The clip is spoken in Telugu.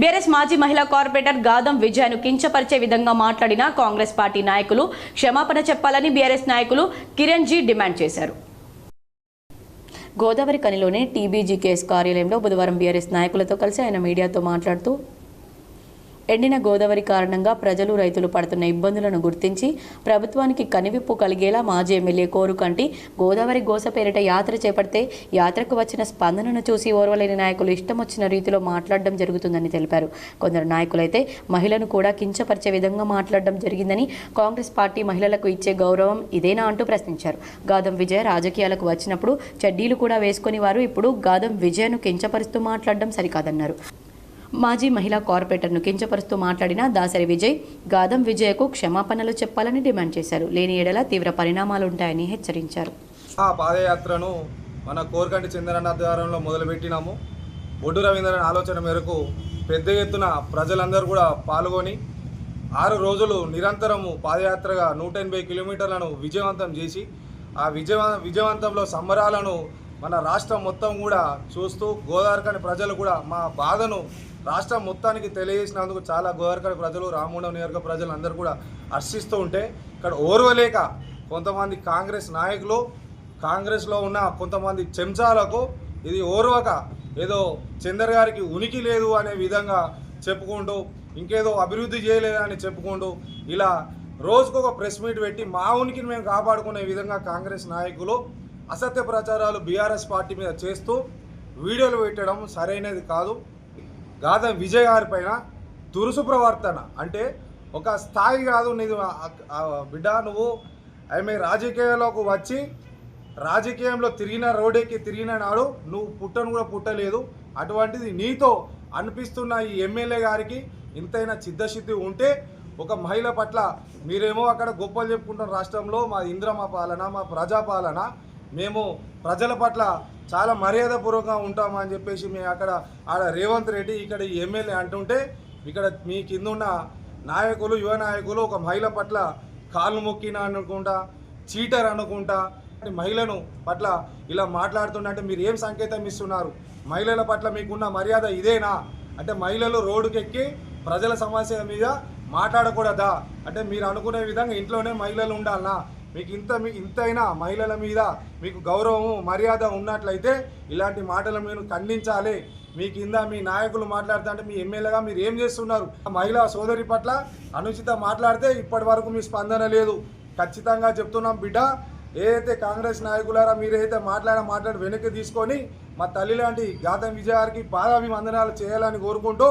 బీఆర్ఎస్ మాజీ మహిళా కార్పొరేటర్ గాదం విజయను కించపరిచే విధంగా మాట్లాడిన కాంగ్రెస్ పార్టీ నాయకులు క్షమాపణ చెప్పాలని బీఆర్ఎస్ నాయకులు కిరణ్ జీ డిమాండ్ చేశారు. గోదావరి కనిలోని టీబీజీకేఎస్ కార్యాలయంలో బుధవారం బీఆర్ఎస్ నాయకులతో కలిసి ఆయన మీడియాతో మాట్లాడుతూ ఎండిన గోదావరి కారణంగా ప్రజలు రైతులు పడుతున్న ఇబ్బందులను గుర్తించి ప్రభుత్వానికి కనివిప్పు కలిగేలా మాజీ ఎమ్మెల్యే కోరుకంటి గోదావరి గోస పేరిట యాత్ర చేపడితే యాత్రకు వచ్చిన స్పందనను చూసి ఓర్వలేని నాయకులు ఇష్టం వచ్చిన రీతిలో మాట్లాడడం జరుగుతుందని తెలిపారు. కొందరు నాయకులైతే మహిళను కూడా కించపరిచే విధంగా మాట్లాడడం జరిగిందని కాంగ్రెస్ పార్టీ మహిళలకు ఇచ్చే గౌరవం ఇదేనా అంటూ ప్రశ్నించారు. గాదం విజయ రాజకీయాలకు వచ్చినప్పుడు చెడ్డీలు కూడా వేసుకుని వారు ఇప్పుడు గాదం విజయను కించపరుస్తూ మాట్లాడడం సరికాదన్నారు. మాజీ మహిళా కార్పొరేటర్ను కించపరుస్తూ మాట్లాడిన దాసరి విజయ్ గాదం విజయకు క్షమాపణలు చెప్పాలని డిమాండ్ చేశారు. లేని ఎడల తీవ్ర పరిణామాలుంటాయని హెచ్చరించారు. ఆ పాదయాత్రను మన కోరకంటి చంద్రన్న ఆధ్వర్యంలో మొదలుపెట్టినాము. బొడ్డు రవీంద్రన్ ఆలోచన మేరకు పెద్ద ఎత్తున ప్రజలందరూ కూడా పాల్గొని ఆరు రోజులు నిరంతరము పాదయాత్రగా నూట ఎనభై కిలోమీటర్లను విజయవంతం చేసి ఆ విజయ విజయవంతంలో సంబరాలను మన రాష్ట్రం మొత్తం కూడా చూస్తూ గోదావరికని ప్రజలు కూడా మా బాధను రాష్ట్రం మొత్తానికి తెలియజేసినందుకు చాలా గోదావరికని ప్రజలు రామగుండం నియోజక ప్రజలు అందరూ కూడా హర్షిస్తూ ఉంటే ఇక్కడ ఓర్వలేక కొంతమంది కాంగ్రెస్ నాయకులు కాంగ్రెస్లో ఉన్న కొంతమంది చెంచాలకు ఇది ఓర్వక. ఏదో చందర్ గారికి ఉనికి లేదు అనే విధంగా చెప్పుకుంటూ ఇంకేదో అభివృద్ధి చేయలేదని చెప్పుకుంటూ ఇలా రోజుకొక ప్రెస్ మీట్ పెట్టి మా ఉనికిని మేము కాపాడుకునే విధంగా కాంగ్రెస్ నాయకులు అసత్య ప్రచారాలు బీఆర్ఎస్ పార్టీ మీద చేస్తూ వీడియోలు పెట్టడం సరైనది కాదు. గాద విజయ్ గారి పైన దురుసు ప్రవర్తన. అంటే ఒక స్థాయి కాదు నీది బిడ్డ నువ్వు ఆమె రాజకీయాల్లోకి వచ్చి రాజకీయంలో తిరిగిన రోడ్డెక్కి తిరిగిన నాడు నువ్వు పుట్టను కూడా పుట్టలేదు. అటువంటిది నీతో అనిపిస్తున్న ఈ ఎమ్మెల్యే గారికి ఇంతైనా చిత్తశుద్ధి ఉంటే ఒక మహిళ పట్ల మీరేమో అక్కడ గొప్పలు చెప్పుకుంటున్న రాష్ట్రంలో. మా ఇంద్రమ పాలన మా ప్రజాపాలన. మేము ప్రజల పట్ల చాలా మర్యాదపూర్వకంగా ఉంటామని చెప్పేసి మేము అక్కడ ఆడ రేవంత్ రెడ్డి ఇక్కడ ఎమ్మెల్యే అంటుంటే ఇక్కడ మీ కింద ఉన్న నాయకులు యువ నాయకులు ఒక మహిళ పట్ల కాళ్ళు మొక్కిన అనుకుంటా చీటర్ అనుకుంటా మహిళను పట్ల ఇలా మాట్లాడుతుంటే మీరు ఏం సంకేతం ఇస్తున్నారు? మహిళల పట్ల మీకున్న మర్యాద ఇదేనా? అంటే మహిళలు రోడ్డుకెక్కి ప్రజల సమస్య మీద మాట్లాడకూడదా? అంటే మీరు అనుకునే విధంగా ఇంట్లోనే మహిళలు ఉండాలనా? మీకు ఇంత మీ ఇంతైనా మహిళల మీద మీకు గౌరవము మర్యాద ఉన్నట్లయితే ఇలాంటి మాటలు మీరు ఖండించాలి. మీ కింద మీ నాయకులు మాట్లాడుతుంటే మీ ఎమ్మెల్యేగా మీరు ఏం చేస్తున్నారు? ఆ మహిళా సోదరి పట్ల అనుచిత మాట్లాడితే ఇప్పటి వరకు మీ స్పందన లేదు. ఖచ్చితంగా చెప్తున్నాం బిడ్డ ఏదైతే కాంగ్రెస్ నాయకులారా మీరైతే మాట్లాడ మాట్లాడి వెనక్కి తీసుకొని మా తల్లి లాంటి గాతం విజయానికి పాదాభివందనాలు చేయాలని కోరుకుంటూ